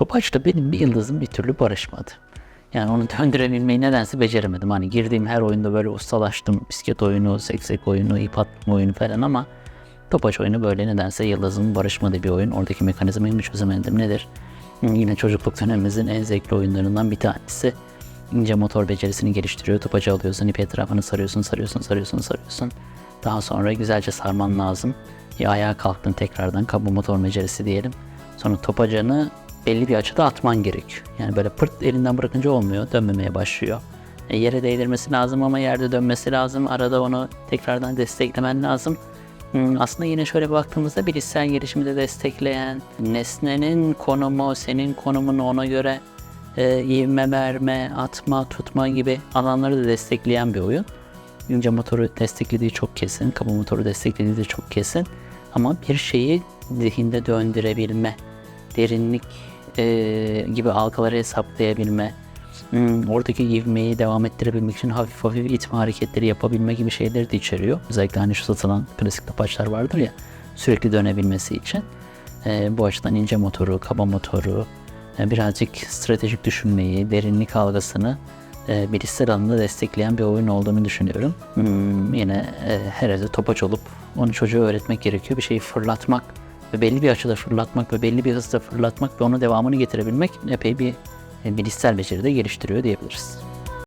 Topaç'ta benim bir yıldızım bir türlü barışmadı. Yani onu döndürebilmeyi nedense beceremedim. Hani girdiğim her oyunda böyle ustalaştım. Bisiklet oyunu, seksek oyunu, ip atma oyunu falan ama Topaç oyunu böyle nedense yıldızım barışmadı bir oyun. Oradaki mekanizmayı mı çözemedim nedir? Hmm, Yine çocukluk dönemimizin en zevkli oyunlarından bir tanesi. İnce motor becerisini geliştiriyor. Topacı alıyorsun, ipi etrafını sarıyorsun, sarıyorsun, sarıyorsun, sarıyorsun. Daha sonra güzelce sarman lazım. Ya ayağa kalktın tekrardan kabu motor becerisi diyelim. Sonra topacını belli bir açıda atman gerekiyor. Yani böyle pırt elinden bırakınca olmuyor. Dönmemeye başlıyor. E, yere değdirmesi lazım ama yerde dönmesi lazım. Arada onu tekrardan desteklemen lazım. Hmm, aslında yine şöyle baktığımızda bilişsel gelişimi de destekleyen, nesnenin konumu, senin konumunu ona göre e, ivme verme, atma, tutma gibi alanları da destekleyen bir oyun. İnce motoru desteklediği çok kesin, kabu motoru desteklediği de çok kesin. Ama bir şeyi zihinde döndürebilme, derinlik e, gibi halkaları hesaplayabilme, hmm, oradaki ivmeyi devam ettirebilmek için hafif hafif itme hareketleri yapabilme gibi şeyleri de içeriyor. Özellikle hani şu satılan klasik topaçlar vardır ya sürekli dönebilmesi için. E, bu açıdan ince motoru, kaba motoru, e, birazcık stratejik düşünmeyi, derinlik algısını e, bilişsel alanında destekleyen bir oyun olduğunu düşünüyorum. Hmm, yine e, herhalde topaç olup onu çocuğa öğretmek gerekiyor. Bir şeyi fırlatmak ve belli bir açıda fırlatmak ve belli bir hızda fırlatmak ve onun devamını getirebilmek epey bir e, bilişsel beceri de geliştiriyor diyebiliriz.